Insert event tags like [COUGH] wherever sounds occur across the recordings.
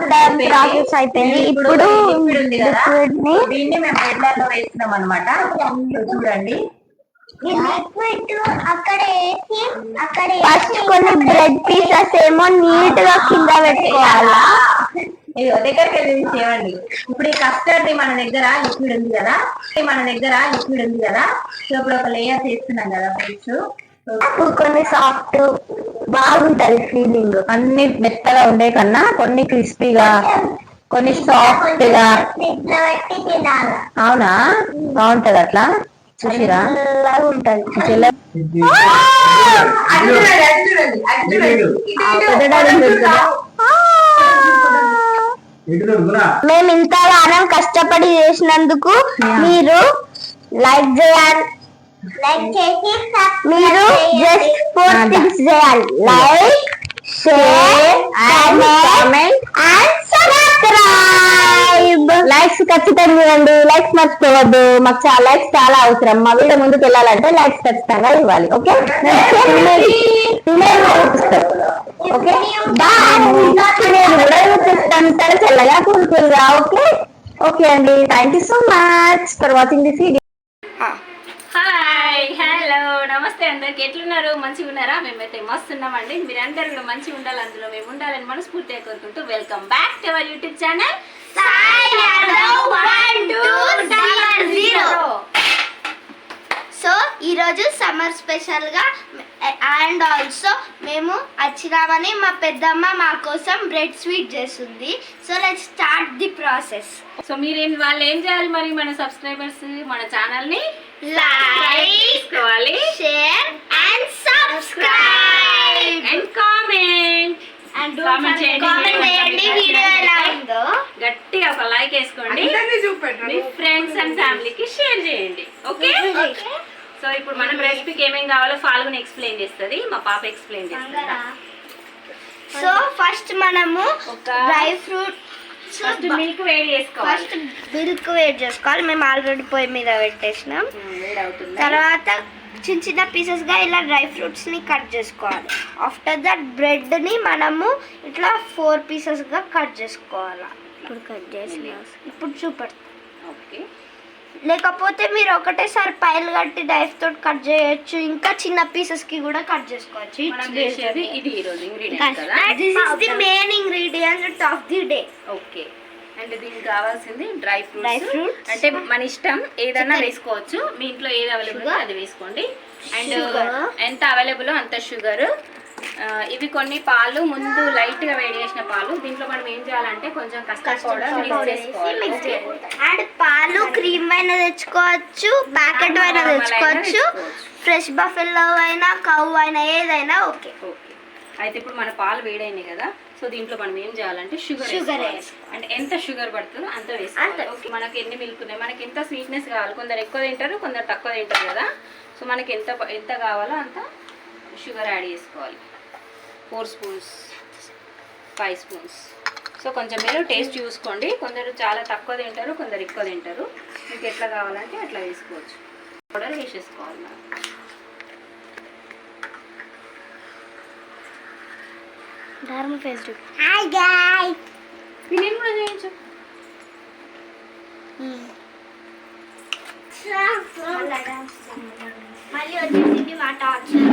Process అయిపోయింది. ఇప్పుడు లిక్విడ్ని దీన్ని మేము వేస్తున్నాం అనమాట చూడండి. అక్కడ వేసి అక్కడ ఫస్ట్ కొన్ని బ్రెడ్ పీసెస్ ఏమో నీట్గా కింద పెట్టుకోవాలా? దగ్గరికి వెళ్ళి చేయండి ఇప్పుడు ఈ కస్టర్డ్ మన దగ్గర లిక్విడ్ ఉంది కదా? మన దగ్గర లిక్విడ్ ఉంది కదా? సో ఇప్పుడు ఒక లేయర్ చేస్తున్నాం కదా ఇప్పుడు కొన్ని సాఫ్ట్ బాగుంటది ఫీలింగ్ అన్ని మెత్తగా ఉండే కన్నా కొన్ని క్రిస్పీగా కొన్ని సాఫ్ట్గా అవునా? బాగుంటది అట్లా? చూసిరా? మేము ఇంతగానం కష్టపడి చేసినందుకు మీరు లైక్ చేయాలి మీరు జస్ట్ ఫోర్ థింగ్స్ చేయాలి like share and comment and subscribe likes ఖచ్చితంగా ఇవ్వండి. లైక్స్ మర్చిపోవద్దు. మాకు చాలా లైక్స్ చాలా అవసరం. మా వీడియో ముందుకు వెళ్ళాలంటే లైక్స్ ఖచ్చితంగా ఇవ్వాలి. ఓకే ఓకే సరే చల్లగా కూర్చుందా ఓకే ఓకే అండి thank you so much for watching this video hi hello నమస్తే అందరికి. ఎట్లున్నారు? మంచిగా ఉన్నారా? మేమైతే మస్తు ఉన్నామండి. మీరందరూ కూడా మంచిగా ఉండాలి. అందులో మేము ఉండాలని మనస్ఫూర్తిగా కోరుకుంటూ welcome back to our YouTube channel so ఈరోజు సమ్మర్ స్పెషల్గా అండ్ ఆల్సో మేము వచ్చినామని మా పెద్దమ్మ మా కోసం బ్రెడ్ స్వీట్ చేస్తుంది. So let start the process so మీరేం వాళ్ళు ఏం చేయాలి మరి మన సబ్స్క్రైబర్స్ మన ఛానల్ని like share and subscribe and comment and. Comment చేయండి. వీడియో ఎలా ఉందో. గట్టిగా ఒక లైక్ వేసుకోండి. మీ ఫ్రెండ్స్ అండ్ ఫ్యామిలీకి షేర్ చేయండి. ఓకే సో ఇప్పుడు మనం రెసిపీకి ఏమేం కావాలో ఫాల్గుని ఎక్స్ప్లెయిన్ చేస్తుంది మా పాప ఎక్స్ప్లెయిన్ చేస్తుంది. సో ఫస్ట్ మనము డ్రై ఫ్రూట్ ఫస్ట్ మిల్క్ వేడి చేసుకోవాలి. ఫస్ట్ మిల్క్ వేడి చేసుకోవాలి. మేము ఆల్రెడీ పొయ్యి మీద పెట్టేసినాం. తర్వాత చిన్న చిన్న పీసెస్గా ఇలా డ్రై ఫ్రూట్స్ని కట్ చేసుకోవాలి. ఆఫ్టర్ దట్ బ్రెడ్ని మనము ఇట్లా ఫోర్ పీసెస్గా కట్ చేసుకోవాలి. ఇప్పుడు కట్ చేసి ఇప్పుడు చూపెడతా. ఓకే. లేకపోతే మీరు ఒకటేసారి పైలు కట్టి నైఫ్ తోటి కట్ చేయొచ్చు. ఇంకా చిన్న పీసెస్కి కూడా కట్ చేసుకోవచ్చు. ఇది this is the main ingredient of the day okay అంటే దీనికి కావాల్సింది డ్రై ఫ్రూట్స్. అంటే మన ఇష్టం ఏదైనా వేసుకోవచ్చు. మీ ఇంట్లో ఏది అవైలబుల్ అది వేసుకోండి. అండ్. ఎంత అవైలబుల్ అంత షుగర్ ఇవి కొన్ని పాలు ముందు లైట్గా వేడి చేసిన పాలు. దీంట్లో మనం ఏం చేయాలంటే కొంచెం కస్టర్డ్ పౌడర్ మిక్స్. అండ్ పాలు క్రీమ్ అయినా తెచ్చుకోవచ్చు ప్యాకెట్ అయినా తెచ్చుకోవచ్చు. ఫ్రెష్ బఫెల్లో అయినా కవ్ అయినా ఏదైనా ఓకే ఓకే అయితే ఇప్పుడు మన పాలు వేడైనాయి కదా సో దీంట్లో మనం ఏం చేయాలంటే షుగర్ వేసుకోవాలి. అంటే ఎంత షుగర్ పడుతుందో అంత వేసుకోవాలి. ఓకే మనకి ఎన్ని మిల్క్ ఉన్నాయి మనకి ఎంత స్వీట్నెస్ కావాలి. కొందరు ఎక్కువ తింటారు కొందరు తక్కువ తింటారు కదా. సో మనకి ఎంత ఎంత కావాలో అంత షుగర్ యాడ్ చేసుకోవాలి. Four spoons five spoons. So కొంచెం మీరు టేస్ట్ చూసుకోండి. కొందరు చాలా తక్కువ తింటారు కొందరు ఎక్కువ తింటారు. మీకు ఎట్లా కావాలంటే అట్లా వేసుకోవచ్చు. పౌడర్ వేసేసుకోవాలి మనం. ధర్మ ఫేస్ హాయ్ గాయ్ నేను కూడా చేయించు మళ్ళీ మా టార్చర్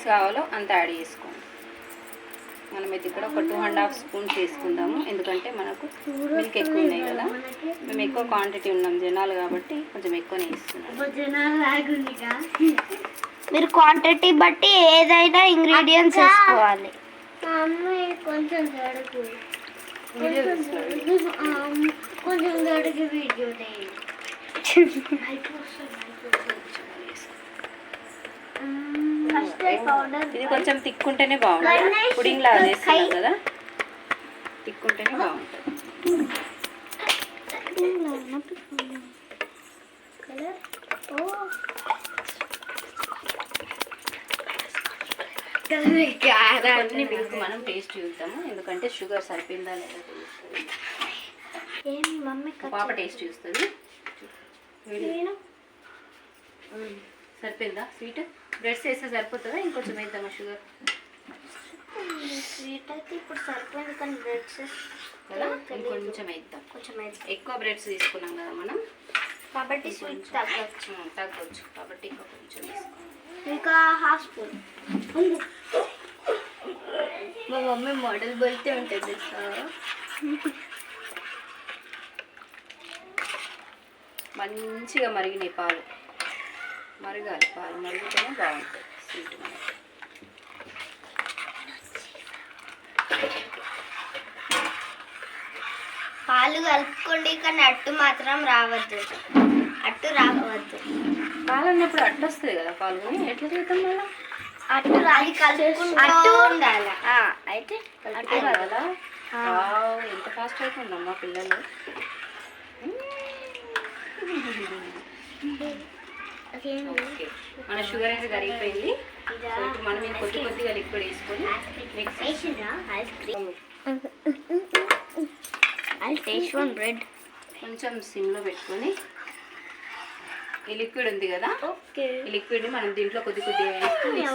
థిక్నెస్ కావాలో అంత యాడ్ చేసుకోండి. మనం ఇది ఇక్కడ ఒక టూ అండ్ హాఫ్ స్పూన్స్ తీసుకుందాము ఎందుకంటే మనకు మిల్క్ ఎక్కువ ఉన్నాయి కదా. మేము ఎక్కువ క్వాంటిటీ ఉన్నాం జనాలు కాబట్టి కొంచెం ఎక్కువనే ఇస్తున్నాం. మీరు క్వాంటిటీ బట్టి ఏదైనా ఇంగ్రీడియంట్స్ వేసుకోవాలి. కొంచెం కొంచెం వీడియో [LAUGHS] ఇది కొంచెం తిక్కుంటేనే బాగుంటుంది. పుడింగ్ లాగా చేస్తాం కదా? తిక్కుంటేనే బాగుంటుంది. కొన్ని మిల్క్ మనం టేస్ట్ చూద్దాము. ఎందుకంటే షుగర్ సరిపోయిందా లేదా పాప టేస్ట్ చూస్తుంది. సరిపోయిందా? స్వీట్ బ్రెడ్స్ వేస్తే సరిపోతుందా? ఇంకొంచెం వేద్దామా షుగర్ స్వీట్ అయితే ఇప్పుడు సరిపోయింది కానీ బ్రెడ్స్ కదా? ఇంకొంచెం వేద్దాం. కొంచెం ఎక్కువ బ్రెడ్స్ తీసుకున్నాం కదా మనం. కాబట్టి స్వీట్ తగ్గచ్చు. తగ్గొచ్చు. కాబట్టి ఇంకా కొంచెం ఇంకా హాఫ్ స్పూన్ మా మమ్మీ మోడల్ బోల్తే ఉంటుంది సార్ మంచిగా మరిగినాయి పాలు. మరగాలి. పాలు మరిగితేనే బాగుంటుంది. స్వీట్ మనకి పాలు కలుపుకోండి కానీ అట్టు మాత్రం రావద్దు. అట్టు రావద్దు పాలు అన్నప్పుడు అట్టు వస్తుంది కదా పాలు. ఎట్లా చేద్దాం మళ్ళీ? అట్టు రాలి కలుపుకుంటూ ఉండాలి. అయితే అట్టు వావ్, ఎంత ఫాస్ట్ అయిపోయిందమ్మా పిల్లలు. ఓకే మన షుగర్ అయితే కరిగిపోయింది. సో ఇప్పుడు మనం ఇది కొద్ది కొద్దిగా లిక్విడ్ వేసుకొని మిక్స్ బ్రెడ్ కొంచెం సిమ్లో పెట్టుకొని ఈ లిక్విడ్ ఉంది కదా? ఓకే. ఈ లిక్విడ్ని మనం దీంట్లో కొద్ది కొద్దిగా వేస్తూ మిక్స్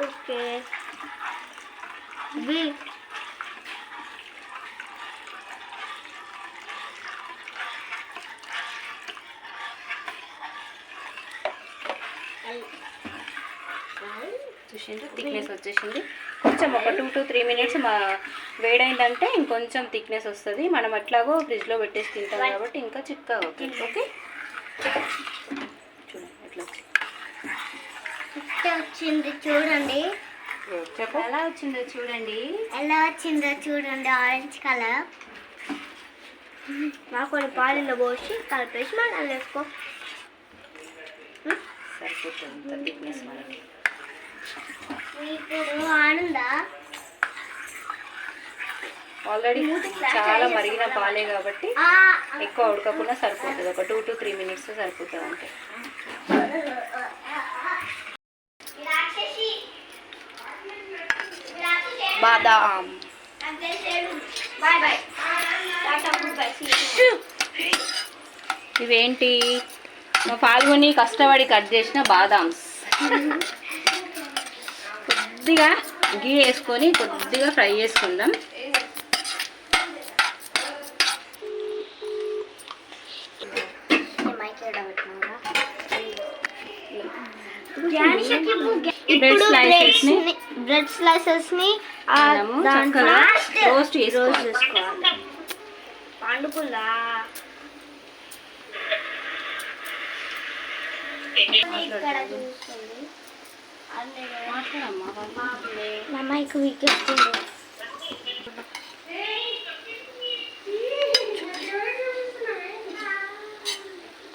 ఓకే. చేసుకోవాలి ఓకే వి చూసిండ్రు థిక్నెస్ వచ్చేసింది. కొంచెం ఒక టూ టు త్రీ మినిట్స్ మా వేడైందంటే ఇంకొంచెం థిక్నెస్ వస్తుంది. మనం అట్లాగో ఫ్రిడ్జ్లో పెట్టేసి తింటాం కాబట్టి ఇంకా చిక్కగా అవుతుంది. ఓకే చూడండి ఎట్లా వచ్చింది? వచ్చింది చూడండి. ఎలా వచ్చిందో చూడండి. ఎలా వచ్చిందో చూడండి ఆరెంజ్ కలర్ నాకు కొన్ని పాలలో పోసి కలిపేసి మనం వేసుకో. సరిపోతుంది థిక్నెస్ మనకి. ఇప్పుడు ఆనందా? ఆల్రెడీ చాలా మరిగిన పాలే కాబట్టి ఎక్కువ ఉడకకుండా సరిపోతుంది. ఒక టూ టు త్రీ మినిట్స్ సరిపోతుంది అంతే. బాదాం. ఇవేంటి? మా పాల్గొని కష్టపడి కట్ చేసిన బాదామ్స్. [LAUGHS] కొద్దిగా గీ వేసుకొని కొద్దిగా ఫ్రై చేసుకుందాం. ని బ్రెడ్ స్లైసెస్ని చక్కగా రోస్ట్ చేసుకోవాలి. చేసుకోవాలి. పండుకుందా ఇక్కడ చూస్తుంది మైక్ వీకెస్తుంది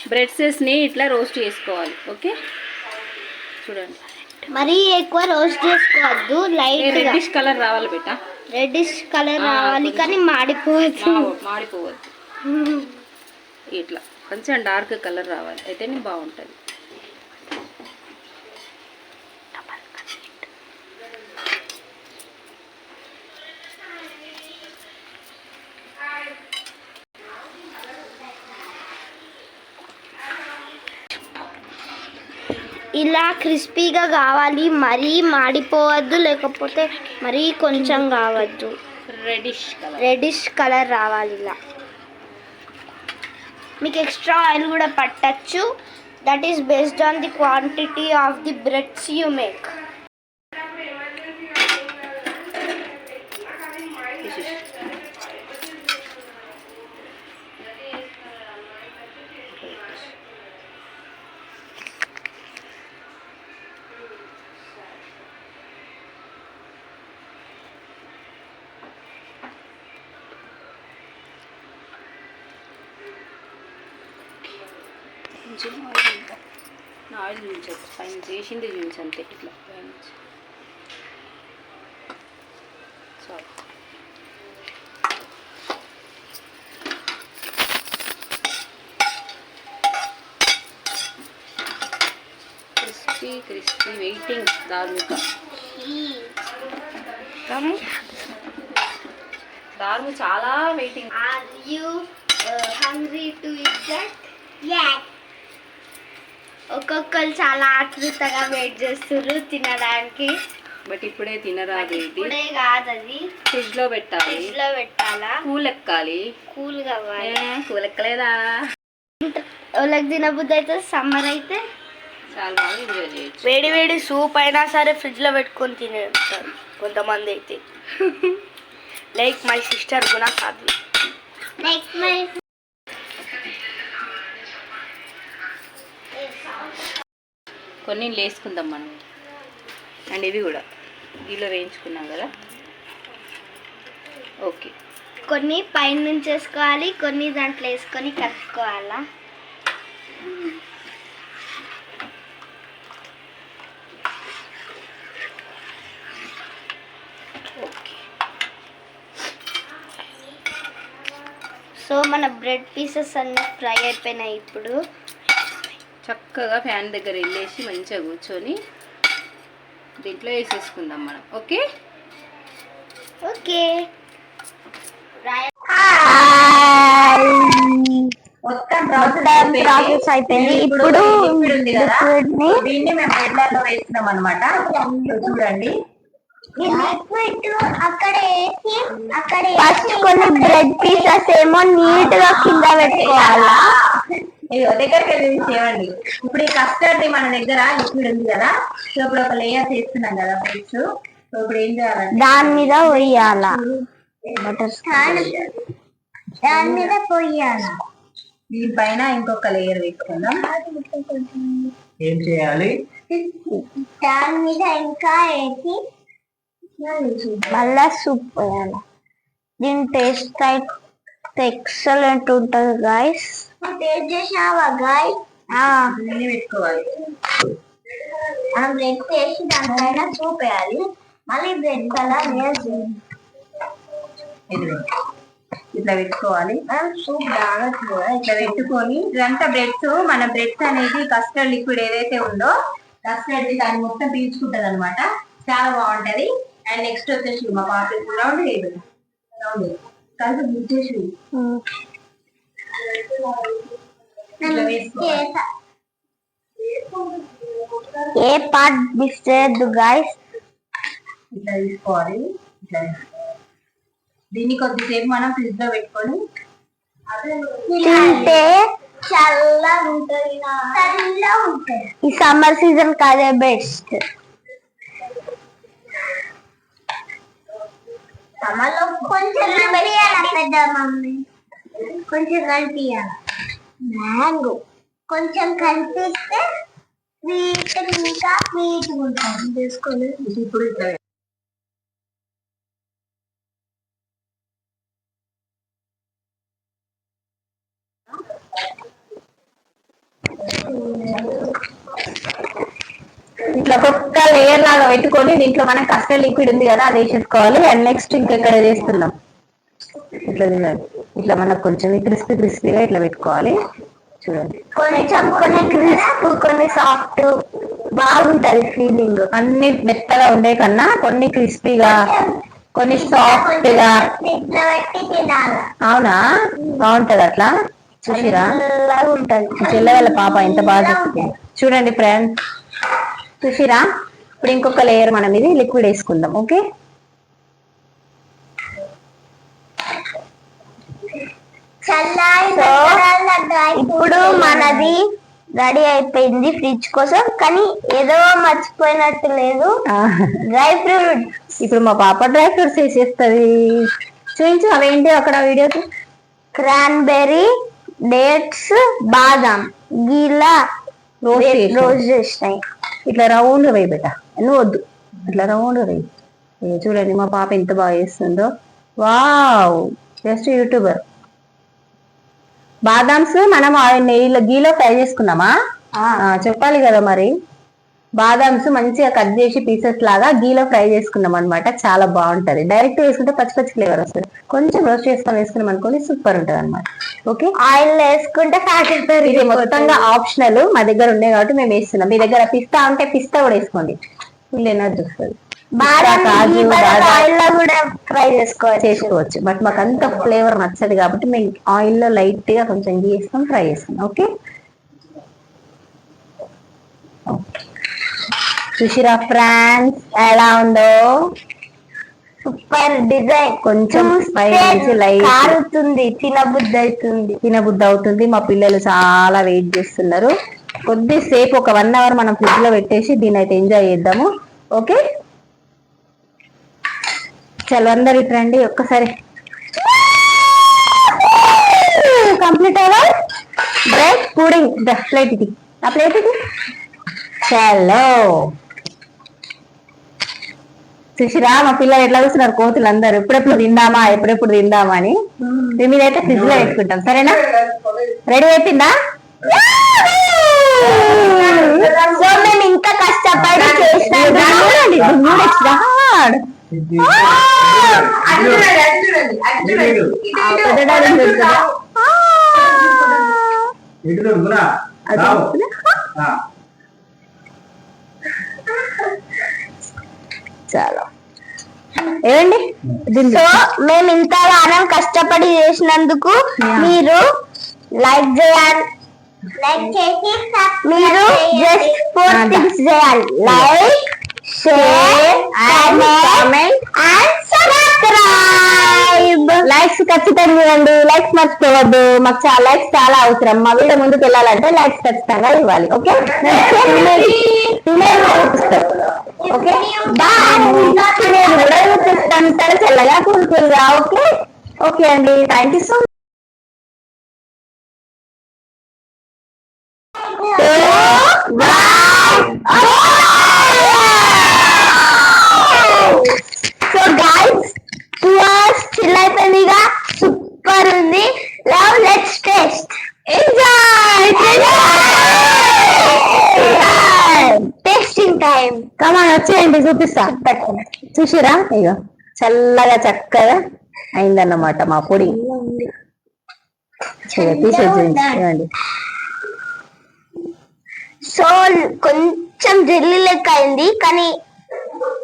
బ్రెడ్సెస్ని ఇట్లా రోస్ట్ చేసుకోవాలి ఓకే చూడండి. మరీ ఎక్కువ రోస్ట్ చేసుకోవద్దు లైట్ రెడ్డిష్ కలర్ రావాలి బేట రెడ్డిష్ కలర్ రావాలి. కానీ మాడిపోవద్దు. మా- మాడిపోవద్దు. ఇట్లా. కొంచెం డార్క్ కలర్ రావాలి. అయితేనే బాగుంటుంది. ఇలా క్రిస్పీగా కావాలి మరీ మాడిపోవద్దు లేకపోతే మరీ కొంచెం కావద్దు. రెడిష్ రెడిష్ కలర్ రావాలి ఇలా. మీకు ఎక్స్ట్రా ఆయిల్ కూడా పట్టచ్చు. That is based on the quantity of the breads you make కొంచెం ఆయిల్ ఇంకా పైన ఆయిల్ చూపించదు పైన చేసింది చూపించు అంతే. ఇట్లా. పైన చాలు క్రిస్పీ వెయిటింగ్ ధార్మిక. దారు చాలా waiting. Are you hungry to it that ఒక్కొక్కరు చాలా ఆతృతగా వెయిట్ చేస్తున్నారు తినడానికి. బట్ ఇప్పుడే తినరాదు ఇప్పుడే కాదు అది ఫ్రిడ్జ్లో పెట్టాలి. ఫ్రిడ్జ్లో పెట్టాలా? కూల్ ఎక్కాలి కూల్ కావాలి. కూల్ ఎక్కలేదా వాళ్ళకి తినబుద్ధి అయితే సమ్మర్ అయితే చాలా బాగా ఎంజాయ్ చేయొచ్చు. వేడి వేడి సూప్ అయినా సరే ఫ్రిడ్జ్లో పెట్టుకొని తినేస్తారు కొంతమంది అయితే. Like my sister Guna Sadhvi. Next my కొన్ని వేసుకుందాం మనం. అండ్ ఇవి కూడా. గీలో వేయించుకున్నాం కదా. ఓకే. కొన్ని పైన నుంచి వేసుకోవాలి కొన్ని దాంట్లో వేసుకొని కలుపుకోవాలా? ఓకే. సో మన బ్రెడ్ పీసెస్ అన్ని ఫ్రై అయిపోయినాయి ఇప్పుడు. చక్కగా ఫ్యాన్ దగ్గర వెళ్ళేసి మంచిగా కూర్చొని దీంట్లో వేసేసుకుందాం మనం. ఓకే? ఓకే. మొత్తం మొత్తం ప్రాసెస్ అయిపోయింది. ఇప్పుడు దీన్ని మేము వేస్తున్నాం అనమాట చూడండి. ఫస్ట్ కొన్ని బ్రెడ్ పీసెస్ ఏమో నీట్గా కింద పెట్టుకోవాలా. దగ్గరికి వెళ్ళి చేయండి. ఇప్పుడు ఈ కస్టర్డ్ని మన దగ్గర లిక్విడ్ ఉంది కదా సో ఇప్పుడు ఒక లేయర్ చేస్తున్నాం కదా ఫ్రెండ్స్ సో ఇప్పుడు ఏం చేయాలంటే దాని మీద వేయాలా బటర్ దాని మీద పోయాలా. దీనిపైన ఇంకొక లేయర్ వేసుకుందాం. ఏం చేయాలి? దాని మీద ఇంకా వేసి మళ్ళా సూప్ వేయాలి. దీని టేస్ట్ అయితే ఎక్సలెంట్ ఉంటుంది గాయస్ టేస్ట్ చేసావా గాయ్ దీన్ని పెట్టుకోవాలి. మనం బ్రెడ్ వేసి దానిపైన సూప్ వేయాలి. మళ్ళీ బ్రెడ్ కలర్ వేసి ఇట్లా పెట్టుకోవాలి. సూప్ కూడా ఇట్లా పెట్టుకొని ఇదంతా బ్రెడ్స్ మన బ్రెడ్స్ అనేది కస్టర్డ్ లిక్విడ్ ఏదైతే ఉందో కస్టర్డ్ దాన్ని మొత్తం పీల్చుకుంటది అనమాట చాలా బాగుంటది. అండ్ నెక్స్ట్ వచ్చేసి మా పాప రౌండ్ రౌండ్ కలిసి ఇట్లా వేసుకోవాలి ఏ పార్ట్ మిస్ చేయొద్దు గాయస్ ఇట్లా తీసుకోవాలి ఇట్లా దీన్ని కొద్దిసేపు మనం ఫ్రిడ్జ్లో పెట్టుకొని తింటే చల్లగా ఉంటుంది చల్లగా ఉంటుంది ఈ సమ్మర్ సీజన్ కాదే బెస్ట్ సమ్మర్లో కొంచెం పెద్ద మమ్మీ. కొంచెం కలిపియాలి మ్యాంగో. కొంచెం కలిపిస్తే స్వీట్ ఇంకా స్వీట్ ఉంటుంది. తీసుకొని ఇప్పుడు ఇట్లా ఒక్కొక్క లేయర్ లాగా పెట్టుకొని దీంట్లో మన కస్టర్డ్ లిక్విడ్ ఉంది కదా అది వేసేసుకోవాలి. అండ్ నెక్స్ట్ ఇంకెక్కడ చేస్తున్నాం? ఇట్లా చూడండి ఇట్లా మనకు కొంచెం క్రిస్పీ క్రిస్పీగా ఇట్లా పెట్టుకోవాలి. చూడండి. కొన్ని క్రిస్ప్ కొన్ని సాఫ్ట్ బాగుంటది ఫీలింగ్ అన్ని మెత్తగా ఉండే కన్నా కొన్ని క్రిస్పీగా కొన్ని సాఫ్ట్గా అవునా? బాగుంటది అట్లా? చూసిరా? చల్లగా ఉంటది చెల్లె వాళ్ళ పాప ఎంత బాగా చూడండి ఫ్రెండ్ చూసిరా? ఇప్పుడు ఇంకొక లేయర్ మనం ఇది లిక్విడ్ వేసుకుందాం ఓకే? ఇప్పుడు మనది రెడీ అయిపోయింది ఫ్రిడ్జ్ కోసం కానీ ఏదో మర్చిపోయినట్టు లేదు. Dry fruit. ఇప్పుడు మా పాప డ్రై ఫ్రూట్స్ వేసేస్తుంది. చూపించు అవేంటి అక్కడ వీడియోకి? క్రాన్బెర్రీ డేట్స్ బాదం గీలా. రోజ్ చేసినాయి. ఇట్లా రౌండ్ వేయి బెట నువ్వు వద్దు. ఇట్లా రౌండ్ వేయి. ఏ చూడండి మా పాప ఎంత బాగా చేస్తుందో వావ్! Just YouTuber. బాదామ్స్ మనం నెయ్యిలో గీలో ఫ్రై చేసుకున్నామా? చెప్పాలి కదా మరి. బాదామ్స్ మంచిగా కట్ చేసి పీసెస్ లాగా గీలో ఫ్రై చేసుకున్నాం అనమాట చాలా బాగుంటది. డైరెక్ట్ వేసుకుంటే పచ్చి పచ్చి ఫ్లేవర్ వస్తుంది కొంచెం రోస్ట్ చేసుకొని వేసుకున్నాం అనుకోని సూపర్ ఉంటది అనమాట ఓకే ఆయిల్ వేసుకుంటే ఫ్యాట్ ఇది మొత్తంగా ఆప్షనల్ మా దగ్గర ఉన్నాయి కాబట్టి మేము వేస్తున్నాం. మీ దగ్గర పిస్తా ఉంటే పిస్తా కూడా వేసుకోండి. ఫుల్ ఎనర్జీ వస్తుంది బాదం కాజు చేసుకోవచ్చు. బట్ మాకు అంత ఫ్లేవర్ నచ్చదు కాబట్టి మేము ఆయిల్లో లైట్గా కొంచెం గీ వేసుకొని ఫ్రై చేస్తాం. ఓకే చూసిరా ఫ్రాన్స్? ఎలా ఉందో? Super design. కొంచెం స్పైసీ లైట్ కారుతుంది తినబుద్ధి అవుతుంది తినబుద్ధి అవుతుంది మా పిల్లలు చాలా వెయిట్ చేస్తున్నారు. కొద్దిసేపు ఒక వన్ అవర్ మనం ఫ్రిడ్జ్లో పెట్టేసి దీన్ని అయితే ఎంజాయ్ చేద్దాము. ఓకే చలో అందరు ఇటు రండి ఒక్కసారి. కంప్లీట్ అవ్వ? Bread pudding. ద ప్లేట్ ఇది. ఆ ప్లేట్ ఇది? చలో. చూసిరా మా పిల్లలు ఎట్లా చూస్తున్నారు కోతులు అందరు? ఎప్పుడెప్పుడు తిందామా ఎప్పుడెప్పుడు తిందామా అని. దీని మీద అయితే ఫ్రిడ్జ్లో పెట్టుకుంటాం సరేనా? రెడీ అయిపోయిందా? ఇంకా కష్టపడి చేసినాం చాలా. ఏమండి? సో మేము ఇంతగానం కష్టపడి చేసినందుకు మీరు లైక్ చేయాలి. లైక్ చేసి మీరు జస్ట్ ఫోర్ థింగ్స్ చేయాలి. Like share comment and subscribe likes ఖచ్చితంగా ఇవ్వండి. లైక్స్ మర్చిపోవద్దు. మాకు చాలా లైక్స్ చాలా అవసరం. మా వీడియో ముందుకు వెళ్ళాలంటే లైక్స్ ఖచ్చితంగా ఇవ్వాలి. ఓకే ఓకే సరే చల్లగా కూల్గా ఓకే ఓకే అండి thank you so so guys two hours chill అయిపోయిందిగా సూపర్ ఉంది love let's taste enjoy tasting time come on చూపిస్తా. చూసిరా? ఇగో. చల్లగా చక్కగా అయిందన్నమాట మా పొడి. చూడండి సో కొంచెం జెల్లీ లెక్క అయింది కానీ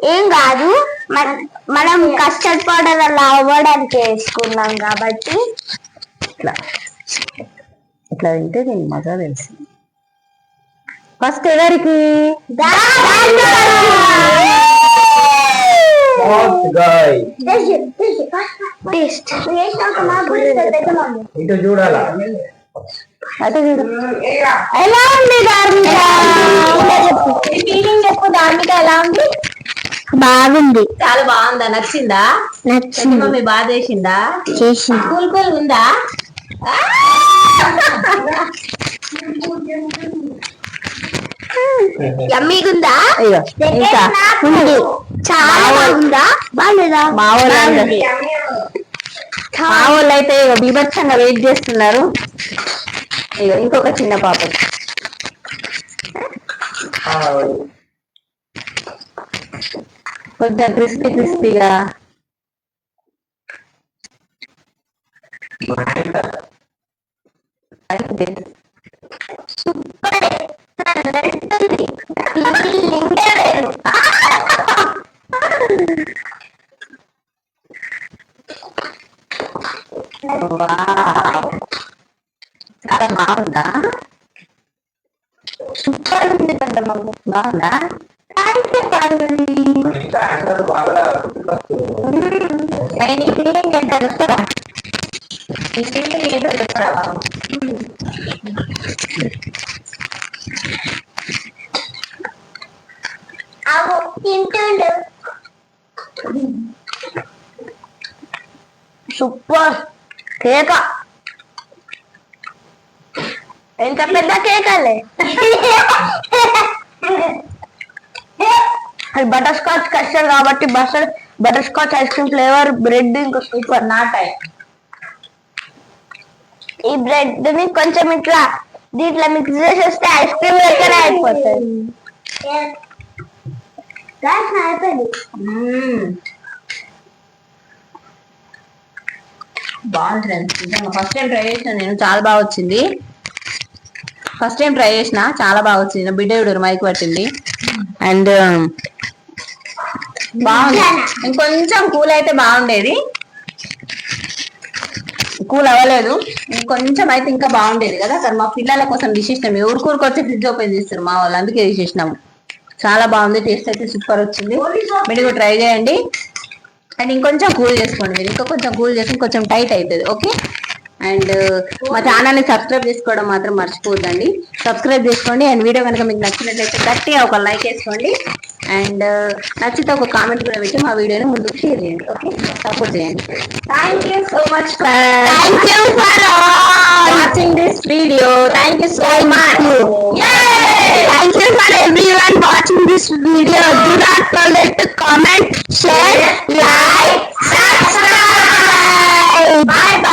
ఏం కాదు. మన- కస్టర్డ్ పౌడర్ అలా అవ్వడానికి వేసుకున్నాం కాబట్టి. ఇట్లా. ఇట్లా తింటే దీని మజా తెలుసు. ఫస్ట్ ఎవరికి? టేస్ట్. ఇటు చూడాలా? అటు చూడు. ఎలా ఉంది ధార్మిక? ఫీలింగ్ చెప్పు ధార్మిక ఎలా ఉంది? బాగుంది. చాలా బాగుందా? నచ్చిందా? నచ్చింది. మమ్మీ బాగా చేసిందా? చేసి కూల్ కూల్ ఉందా? [LAUGHS] యమ్మీగుందా? ఇగో ఇంకా ఉంది. చాలా బాగుందా? బాగాలేదా మా వాళ్ళు మా వాళ్ళు అయితే ఇగో బీభత్సంగా వెయిట్ చేస్తున్నారు. ఇగో ఇంకొక చిన్న పాప. కొంచెం క్రిస్పీ క్రిస్పీగా చాలా బాగుందా సూపర్ ఉంది పెద్దమ్మ బాగుందా నేను ఈ ఏం ఏంటో చెప్తారా ఈ ఏంటో చెప్తారా సూపర్ కేక ఎంత పెద్ద కేక్ అలే అది బటర్ స్కాచ్ కస్టర్డ్ కాబట్టి butter butterscotch ice cream flavour bread ఇంకా సూపర్ నాటాయి ఈ బ్రెడ్ని కొంచెం ఇట్లా దీంట్లో మిక్స్ చేసేస్తే ఐస్ క్రీమ్ లెక్కనే అయిపోతుంది అయిపోయింది. బాగుంది ఫ్రెండ్స్. నిజంగా ఫస్ట్ టైం ట్రై చేసిన నేను చాలా బాగా వచ్చింది. ఫస్ట్ టైం ట్రై చేసిన చాలా బాగా వచ్చింది. బిడ్డ ఇప్పుడు మైక్ పట్టింది. అండ్ బాగుంది. ఇంకొంచెం కూల్ అయితే బాగుండేది. కూల్ అవ్వలేదు. ఇంకొంచెం అయితే ఇంకా బాగుండేది కదా. సార్ మా పిల్లల కోసం తీసేసినాం ఊరుకూరికి వచ్చి ఫ్రిడ్జ్ ఓపెన్ చేస్తారు మా వాళ్ళు. అందుకే తీసేసినాము చాలా బాగుంది టేస్ట్ అయితే సూపర్ వచ్చింది. మీరు కూడా ట్రై చేయండి. అండ్ ఇంకొంచెం కూల్ చేసుకోండి మీరు. ఇంకా కొంచెం కూల్ చేసి కొంచెం టైట్ అవుతుంది ఓకే అండ్ మా ఛానల్ని సబ్స్క్రైబ్ చేసుకోవడం మాత్రం మర్చిపోద్దండి సబ్స్క్రైబ్ చేసుకోండి. అండ్ వీడియో కనుక మీకు నచ్చినట్లయితే గట్టిగా ఒక లైక్ వేసుకోండి. అండ్ uh, నచ్చితే ఒక కామెంట్ కూడా పెట్టి మా వీడియోని ముందుకు షేర్ చేయండి ఓకే సపోర్ట్ చేయండి. Thank you so much thank you for watching this video thank you so much thank you for everyone watching this video do not forget to comment share like subscribe bye bye